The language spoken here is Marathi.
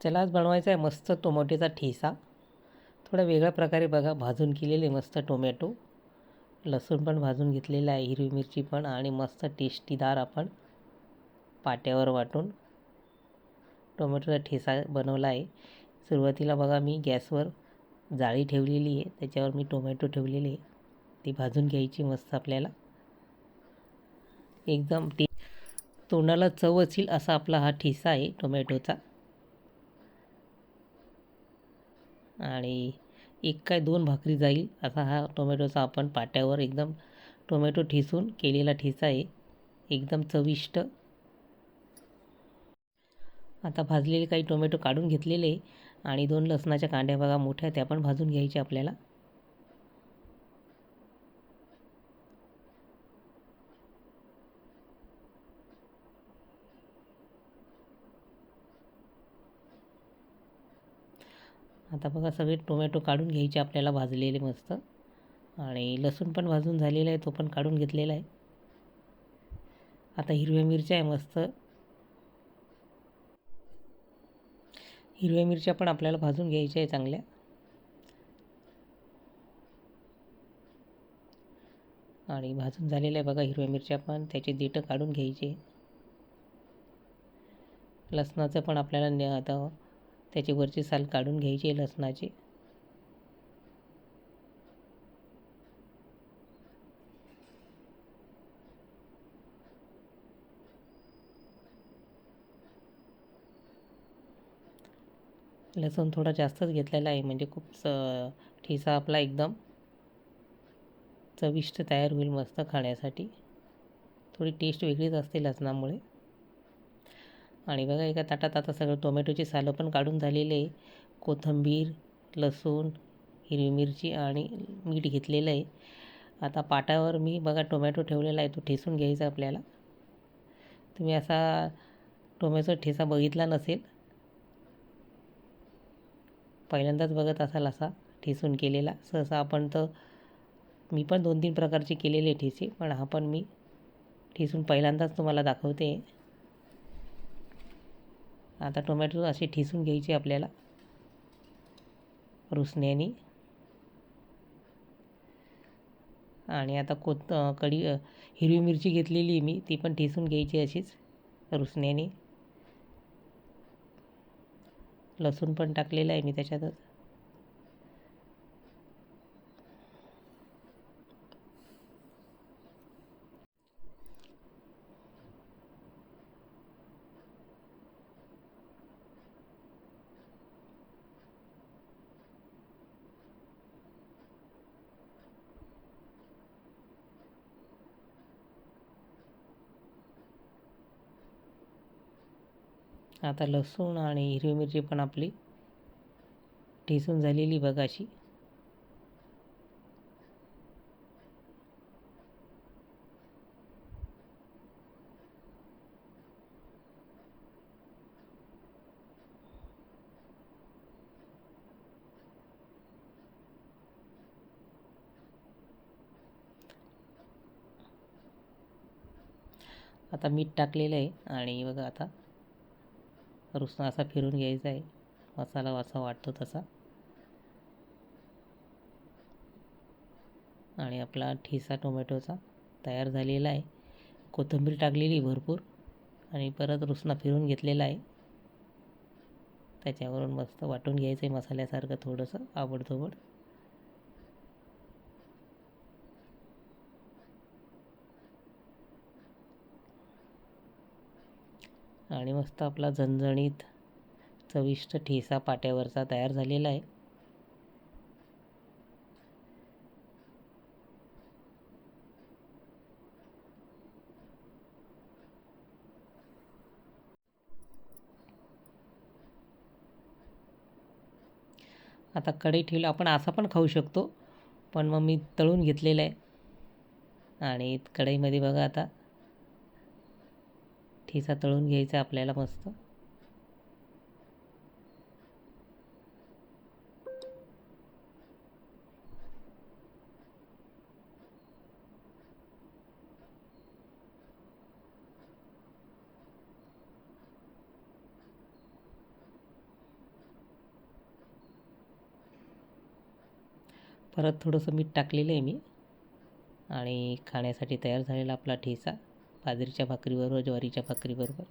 चला आज बनवायचा आहे मस्त टोमॅटोचा ठेसा. थोडा वेगळ्या प्रकारे बघा भाजून केलेले मस्त टोमॅटो. लसूण पण भाजून घेतलेला आहे हिरवी मिरची पण आणि मस्त टेस्टीदार आपण पाट्यावर वाटून टोमॅटोचा ठेसा बनवला आहे. सुरुवातीला बघा मी गॅसवर जाळी ठेवलेली आहे त्याच्यावर मी टोमॅटो ठेवलेले आहे. ती भाजून घ्यायची मस्त आपल्याला. एकदम टे तोंडाला चव असेल असा आपला हा ठेसा आहे टोमॅटोचा. आणि एक काय दोन भाकरी जाईल. असा हा टोमॅटोचा आपण पाट्यावर एकदम टोमॅटो ठेसून केलेला ठेचा आहे. एकदम चविष्ट. आता भाजलेले काही टोमॅटो काढून घेतलेले आणि दोन लसणाच्या कांड्या बघा मोठ्या त्या पण भाजून घ्यायच्या आपल्याला. आता बघा सगळे टोमॅटो काढून घ्यायचे आपल्याला भाजलेले मस्त. आणि लसूण पण भाजून झालेला आहे तो पण काढून घेतलेला आहे. आता हिरव्या मिरच्या आहे मस्त. हिरव्या मिरच्या पण आपल्याला भाजून घ्यायच्या आहे चांगल्या. आणि भाजून झालेल्या आहे बघा हिरव्या मिरच्या पण त्याचे देठं काढून घ्यायचे. लसणाचं पण आपल्याला आता त्याची वरची साल काढून घ्यायची लसणाचे लसणाची. लसूण थोडा जास्तच घेतलेला आहे म्हणजे खूप स ठेसा आपला एकदम. चविष्ट तयार होईल मस्त खाण्यासाठी. थोडी टेस्ट वेगळीच असते लसणामुळे. आणि बघा एका ताटात आता सगळं टोमॅटोची सालं पण काढून झालेले आहे. कोथिंबीर लसूण हिरवी मिरची आणि मीठ घेतलेलं आहे. आता पाटावर मी बघा टोमॅटो ठेवलेला आहे. तो ठेसून घ्यायचा आपल्याला. तुम्ही असा टोमॅटो ठेसा बघितला नसेल पहिल्यांदाच बघत असाल असा ठेसून केलेला. सहसा आपण तर मी पण दोन तीन प्रकारचे केलेले ठेसे पण हा पण मी ठेसून पहिल्यांदाच तुम्हाला दाखवते. आता टोमॅटो असे ठिसून घ्यायचे आपल्याला. रुसण्याने आणि आता कोत कढी हिरवी मिरची घेतलेली मी ती पण ठेसून घ्यायची अशीच. रुसण्याने लसूण पण टाकलेलं आहे मी त्याच्यातच. आता लसूण आणि हिरवी मिरची पण आपली ठेसून झालेली बघा अशी. आता मीठ टाकलेलं आहे आणि बघा आता रुसून असा फिरून घ्यायचा आहे. मसाला असा वाटतो तसा. आणि आपला ठेसा टोमॅटोचा तयार झालेला आहे. कोथिंबीर टाकलेली भरपूर. आणि परत रुसना फिरून घेतलेला आहे. त्याच्यावरून मस्त वाटून घ्यायचं आहे मसाल्यासारखं थोडंसं आवडतोबड. आणि मस्त आपला झणझणीत चविष्ट ठेसा पाट्यावरचा तयार झालेला आहे. आता कढई ठेवलं आपण असा पण खाऊ शकतो पण मग मी तळून घेतलेलं आहे. आणि कढईमध्ये बघा आता ठेचा तळून घ्यायचा आपल्याला मस्त. परत थोडंसं मीठ टाकलेलं आहे मी. आणि खाण्यासाठी तयार झालेला आपला ठेचा. बाजरीच्या भाकरीबरोबर ज्वारीच्या भाकरीबरोबर.